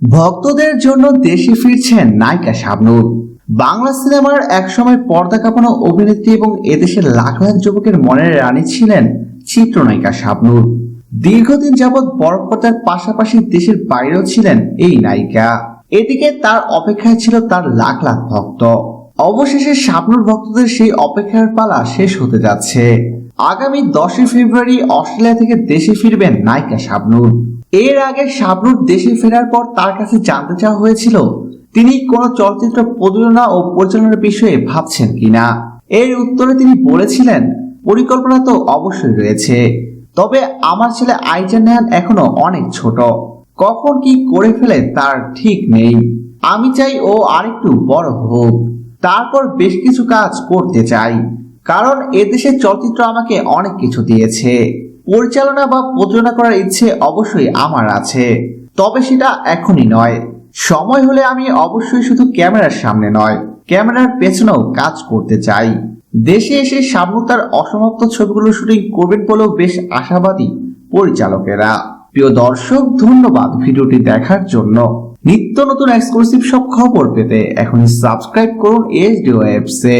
ভক্তদের জন্য দেশে ফিরছেন নায়িকা শাবনূর। বাংলা সিনেমার একসময় পর্দা কাঁপানো অভিনেত্রী এবং এদেশের লাখ লাখ যুবকের মনের রানী ছিলেন চিত্রনায়িকা শাবনূর। দীর্ঘদিন যাবৎ বড় পর্দার পাশাপাশি দেশের বাইরেও ছিলেন এই নায়িকা। এদিকে তার অপেক্ষায় ছিল তার লাখ লাখ ভক্ত। অবশেষে শাবনুর ভক্তদের সেই অপেক্ষার পালা শেষ হতে যাচ্ছে। আগামী দশই ফেব্রুয়ারি অস্ট্রেলিয়া থেকে দেশে ফিরবেন নায়িকা শাবনূর। এর আগে শাবনূর দেশে ফেরার পর তার কাছে জানতে চাওয়া হয়েছিল, তিনি কোন চলচ্চিত্র প্রযোজনা ও পরিচালনার বিষয়ে ভাবছেন কিনা। এর উত্তরে তিনি বলেছিলেন, পরিকল্পনা তো অবশ্যই রয়েছে, তবে আমার ছেলে আইজান নেহান এখনও অনেক ছোট। কখন কি করে ফেলে তার ঠিক নেই। আমি চাই ও আরেকটু বড় হোক। তারপর বেশ কিছু কাজ করতে চাই, কারণ এদেশের চলচ্চিত্র আমাকে অনেক কিছু দিয়েছে। পরিচালনা বা প্রযোজনা করার ইচ্ছে অবশ্যই আমার আছে। তবে সেটা এখনই নয়। সময় হলে আমি অবশ্যই শুধু ক্যামেরার সামনে নয়, ক্যামেরার পেছনেও কাজ করতে চাই। দেশে এসে শাবনু তার অসমাপ্ত ছবিগুলো শুটিং করবেন বলেও বেশ আশাবাদী পরিচালকেরা। প্রিয় দর্শক, ধন্যবাদ ভিডিওটি দেখার জন্য। নিত্য নতুন এক্সক্লুসিভ সব খবর পেতে এখন সাবস্ক্রাইব করুন এস ডিও অ্যাপসে